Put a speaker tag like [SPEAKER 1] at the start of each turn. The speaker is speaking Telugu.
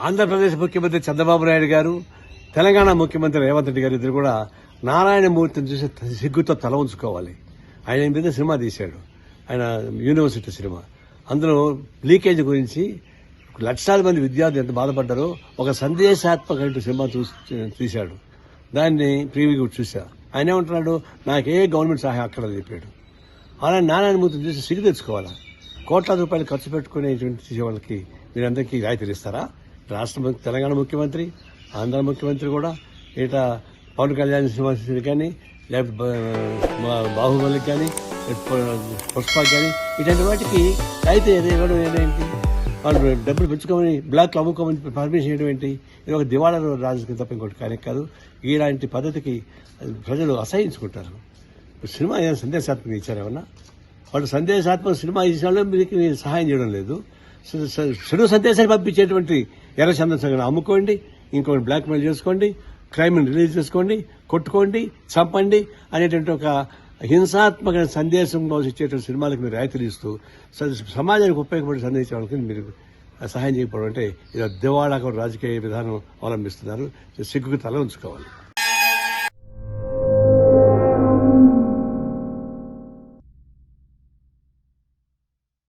[SPEAKER 1] ఆంధ్రప్రదేశ్ ముఖ్యమంత్రి చంద్రబాబు నాయుడు గారు తెలంగాణ ముఖ్యమంత్రి రేవంత్ రెడ్డి గారు ఇద్దరు కూడా నారాయణమూర్తిని చూసి సిగ్గుతో తల ఉంచుకోవాలి. ఆయన మీద సినిమా తీశాడు. ఆయన యూనివర్సిటీ సినిమా. అందులో లీకేజ్ గురించి లక్షలాది మంది విద్యార్థులు ఎంత బాధపడ్డారో ఒక సందేశాత్మక సినిమా చూసి తీశాడు. దాన్ని ప్రీవ్యూ చూసా ఆయన ఏమంటున్నాడు? నాకే గవర్నమెంట్ సహాయం అక్కడ చెప్పాడు. అలా నారాయణమూర్తిని చూసి సిగ్గు తెచ్చుకోవాలా? కోట్లాది రూపాయలు ఖర్చు పెట్టుకునేటువంటి వాళ్ళకి మీరందరికీ రాయితీలు ఇస్తారా? రాష్ట్ర తెలంగాణ ముఖ్యమంత్రి ఆంధ్ర ముఖ్యమంత్రి కూడా ఇట పవన్ కళ్యాణ్ సినిమా కానీ లేకపోతే బాహుబలికి కానీ పుష్ప కానీ ఇటువంటి వాటికి అయితే ఏదో ఇవ్వడం ఏంటి వాళ్ళు డబ్బులు పెంచుకోమని బ్లాక్లు అమ్ముకోమని పర్మిషన్ చేయడం ఏంటి? ఇది ఒక దివాళా రాజకీయం తప్ప ఇంకోటి కానీ కాదు. ఇలాంటి పద్ధతికి ప్రజలు అసహించుకుంటారు. సినిమా ఏదైనా సందేశాత్మక ఇచ్చారు ఏమన్నా? వాళ్ళు సందేశాత్మక సినిమా ఇచ్చిన మీకు సహాయం చేయడం లేదు. స- చెడు సందేశాన్ని పంపించేటువంటి ఎర్ర చంద్రశేఖర్ అమ్ముకోండి ఇంకొకటి బ్లాక్ మెయిల్ చేసుకోండి క్రైమ్ని రిలీజ్ చేసుకోండి కొట్టుకోండి చంపండి అనేటువంటి ఒక హింసాత్మక సందేశం ఇచ్చేటువంటి సినిమాలకు మీరు రాయితీలు ఇస్తూ సమాజానికి ఉపయోగపడే సందేశం మీరు సహాయం చేయకపోవడం అంటే ఇది దివాళాకు రాజకీయ విధానం అవలంబిస్తున్నారు. సిగ్గుకు తల ఉంచుకోవాలి.